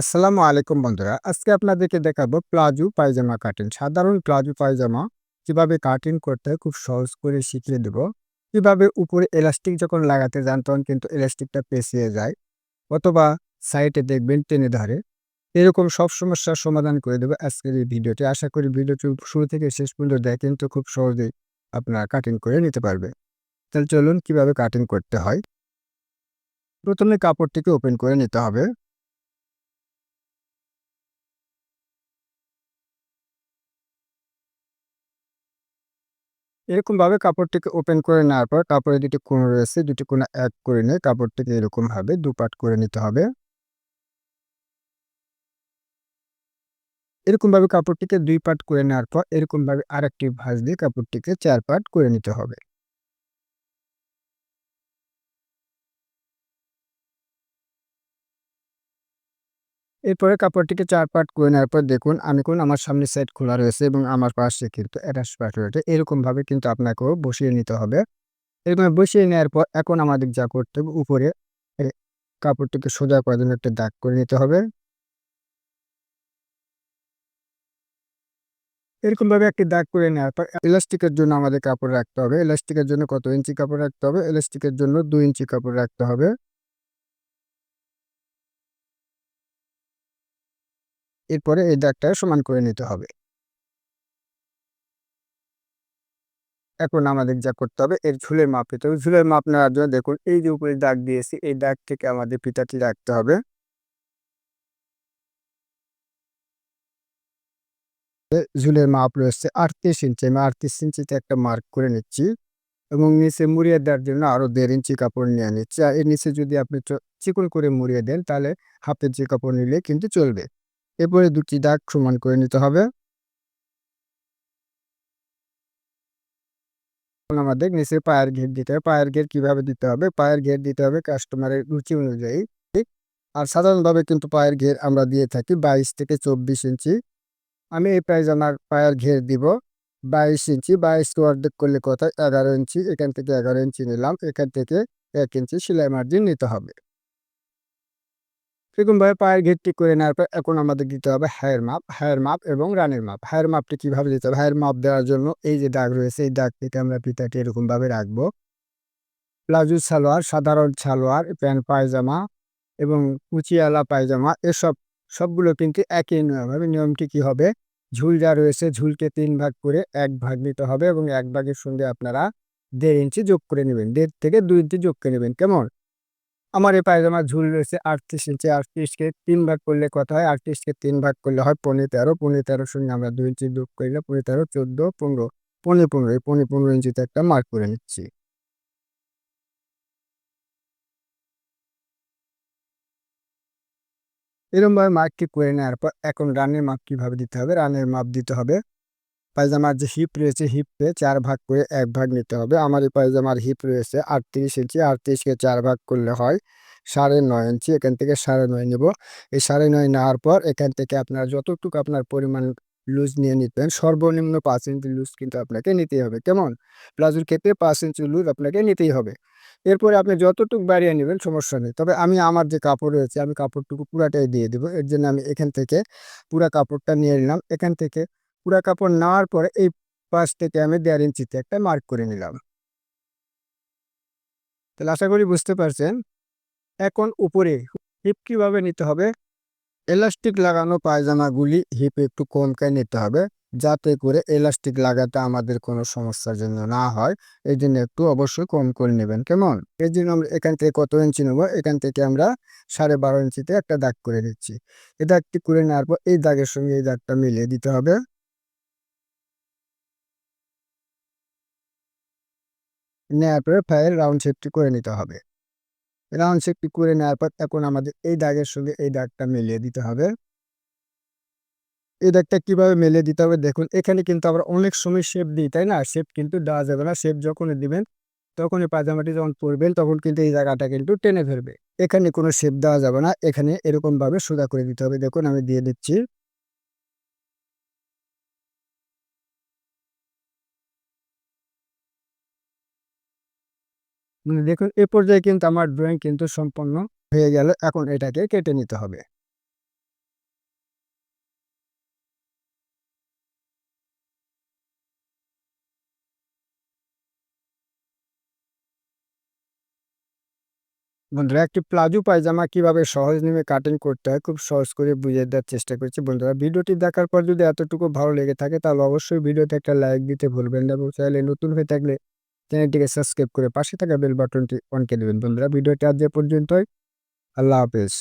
আসসালামু আলাইকুম বন্ধুরা। আজকে আপনাদেরকে দেখাবো প্লাজো পায়জামা কাটিং। সাধারণ প্লাজো পায়জামা কীভাবে কাটিং করতে খুব সহজ করে শিখিয়ে দেব। কীভাবে উপরে এলাস্টিক যখন লাগাতে যান তখন কিন্তু এলাস্টিকটা পেঁচিয়ে যায় অথবা সাইডে দেখবেন টেনে ধরে। এরকম সব সমস্যার সমাধান করে দেবো আজকের এই ভিডিওটি আশা করি ভিডিওটি শুরু থেকে শেষ পর্যন্ত দেখেন তো খুব সহজেই আপনারা কাটিং করে নিতে পারবে। তাহলে চলুন কীভাবে কাটিং করতে হয়। প্রথমে কাপড়টিকে ওপেন করে নিতে হবে। এরকমভাবে কাপড়টিকে ওপেন করে নেওয়ার পর কাপড়ে দুটি কোনো রয়েছে, দুটি কোনো এক করে নিয়ে কাপড়টিকে এরকমভাবে দুপাট করে নিতে হবে। এরকমভাবে কাপড়টিকে দুই পাট করে নেওয়ার পর এরকমভাবে আরেকটি ভাঁজ দিয়ে কাপড়টিকে চার পাট করে নিতে হবে। এরপরে কাপড়টিকে চার পাট করে নেওয়ার পর দেখুন, আমি কোন আমার সামনে সাইড খোলা রয়েছে এবং আমার পাশে কিন্তু অ্যাটাচ পাট রয়েছে। এরকমভাবে কিন্তু আপনাকেও বসিয়ে নিতে হবে। এরকম বসিয়ে নেওয়ার পর এখন আমাদের যা করতে হবে, উপরে কাপড়টিকে সোজা করার জন্য একটা দাগ করে নিতে হবে। এরকমভাবে একটি দাগ করে নেওয়ার পর ইলাস্টিকের জন্য আমাদের কাপড় রাখতে হবে। ইলাস্টিকের জন্য কত ইঞ্চি কাপড় রাখতে হবে? ইলাস্টিকের জন্য দুই ইঞ্চি কাপড় রাখতে হবে। এরপরে এই দাগটা সমান করে নিতে হবে। এখন আমাদের যা করতে হবে, এর ঝুলের মাপ পেতে হবে। ঝুলের মাপ নেওয়ার জন্য দেখুন, এই যে উপরে দাগ দিয়েছি, এই দাগ থেকে আমাদের পিতাটি রাখতে হবে। ঝুলের মাপ রয়েছে আটত্রিশ ইঞ্চি। আমি আটত্রিশ ইঞ্চিতে একটা মার্ক করে নিচ্ছি এবং নিচে মুড়িয়ে দেওয়ার জন্য আরও দেড় ইঞ্চি কাপড় নিয়ে নিচ্ছি। আর এর নিচে যদি আপনি চিকন করে মুড়িয়ে দেন, তাহলে হাফ ইঞ্চি কাপড় নিলে কিন্তু চলবে। এরপরে দুটি দাগ সমান করে নিতে হবে। আমাদের নিচে পায়ের ঘের দিতে হবে। পায়ের ঘের কীভাবে দিতে হবে? পায়ের ঘের দিতে হবে কাস্টমারের রুচি অনুযায়ী আর সাধারণভাবে কিন্তু পায়ের ঘের আমরা দিয়ে থাকি বাইশ থেকে চব্বিশ ইঞ্চি। আমি এই পায়জামার পায়ের ঘের দিব বাইশ ইঞ্চি। বাইশ অর্ধেক করলে কথা এগারো ইঞ্চি। এখান থেকে এগারো ইঞ্চি নিলাম। এখান থেকে এক ইঞ্চি সেলাই মার্জিন নিতে হবে। এরকমভাবে পায়ের ঘেরটি করে নেওয়ার পর এখন আমাদের দিতে হবে হায়ের মাপ হায়ের মাপ এবং রানের মাপ হায়ের মাপটি কীভাবে দিতে হবে? হায়ের মাপ দেওয়ার জন্য এই যে দাগ রয়েছে, এই দাগ থেকে আমরা পিতাটি এরকমভাবে রাখব। প্লাজো সালোয়ার, সাধারণ সালোয়ার, প্যান্ট, পায়জামা এবং কুচিয়ালা, পায়জামা এসব সবগুলো কিন্তু একই নিয়মভাবে নিয়মটি কী হবে? ঝুল যা রয়েছে, ঝুলকে তিন ভাগ করে এক ভাগ নিতে হবে এবং এক ভাগের সঙ্গে আপনারা দেড় ইঞ্চি যোগ করে নেবেন। দেড় থেকে দুই ইঞ্চি যোগ করে নেবেন। কেমন? আমার এই পায়জামার ঝুল রয়েছে আটত্রিশ ইঞ্চি, আটত্রিশকে তিন ভাগ করলে কত হয়? আটত্রিশকে তিন ভাগ করলে হয় পনেরো তেরো পনেরো তেরো সঙ্গে আমরা দুই ইঞ্চি যোগ করলে পনেরো তেরো, চোদ্দ, পনেরো পনেরো পনেরো, এই পনেরো পনেরো ইঞ্চিতে একটা মার্ক করে নিচ্ছি। এরমভাবে মার্কটি করে নেওয়ার পর এখন রানের মাপ কীভাবে দিতে হবে? রানের মাপ দিতে হবে পায়জামার যে হিপ রয়েছে হিপে চার ভাগ করে এক ভাগ নিতে হবে। আমার এই পায়জামার হিপ রয়েছে আটত্রিশ ইঞ্চি। আটত্রিশকে চার ভাগ করলে হয় সাড়ে নয় ইঞ্চি। এখান থেকে সাড়ে নয় নেব। এই সাড়ে নয় নেওয়ার পর এখান থেকে আপনার যতটুকু আপনার পরিমাণ লুজ নিয়ে নিতেন, সর্বনিম্ন পাঁচ ইঞ্চি লুজ কিন্তু আপনাকে নিতেই হবে। কেমন? প্লাজোর ক্ষেত্রে পাঁচ ইঞ্চি লুজ আপনাকে নিতেই হবে। এরপরে আপনি যতটুকু বাড়িয়ে নেবেন সমস্যা নেই। তবে আমি আমার যে কাপড় রয়েছে, আমি কাপড়টুকু পুরাটাই দিয়ে দেবো। এর জন্য আমি এখান থেকে পুরা কাপড়টা নিয়ে নিলাম। এখান থেকে পুরা কাপড় নেওয়ার পরে এই পাশ থেকে আমি দেড় ইঞ্চিতে একটা মার্ক করে নিলাম। তাহলে আশা করি বুঝতে পারছেন, এখন উপরে হিপ কীভাবে নিতে হবে? এলাস্টিক লাগানো পায়জামাগুলি হিপ একটু কমকে নিতে হবে, যাতে করে এলাস্টিক লাগাতে আমাদের কোনো সমস্যার জন্য না হয়। এই জন্য একটু অবশ্যই কম করে নেবেন, কেমন? এই জন্য আমরা এখান থেকে কত ইঞ্চি নেব? এখান থেকে আমরা সাড়ে বারো ইঞ্চিতে একটা দাগ করে দিচ্ছি এই দাগটি করে নেওয়ার পর এই দাগের সঙ্গে এই দাগটা মিলিয়ে দিতে হবে। নেওয়ার পরে ফাইল রাউন্ড শেপটি করে নিতে হবে। রাউন্ড শেপটি করে নেওয়ার পর এখন আমাদের এই দাগের সঙ্গে এই দাগটা মিলিয়ে দিতে হবে। এই দাগটা কীভাবে মেলে দিতে হবে দেখুন, এখানে কিন্তু আমরা অনেক সময় শেপ দিই, তাই না? শেপ কিন্তু দেওয়া যাবে না। শেপ যখনই দিবেন তখন এই পাজামাটি যখন পরবেন, তখন কিন্তু এই জায়গাটা কিন্তু টেনে ধরবে। এখানে কোনো শেপ দেওয়া যাবে না। এখানে এরকমভাবে সোজা করে দিতে হবে। দেখুন, আমি দিয়ে দিচ্ছি। মানে দেখুন, এ পর্যায়ে কিন্তু আমার ড্রয়িং কিন্তু সম্পন্ন হয়ে গেল। এখন এটাকে কেটে নিতে হবে। বন্ধুরা, একটি প্লাজো পায়জামা কীভাবে সহজ নেমে কাটিং করতে হয় খুব সহজ করে বুঝে দেওয়ার চেষ্টা করছি। বন্ধুরা, ভিডিওটি দেখার পর যদি এতটুকু ভালো লেগে থাকে, তাহলে অবশ্যই ভিডিওতে একটা লাইক দিতে ভুলবেন না এবং চাইলে নতুন হয়ে থাকলে চ্যানেলটিকে সাবস্ক্রাইব করে পাশে থাকা বেল বাটনটি অন করে দেবেন। বন্ধুরা, ভিডিওটি আজ পর্যন্তই। আল্লাহ হাফেজ।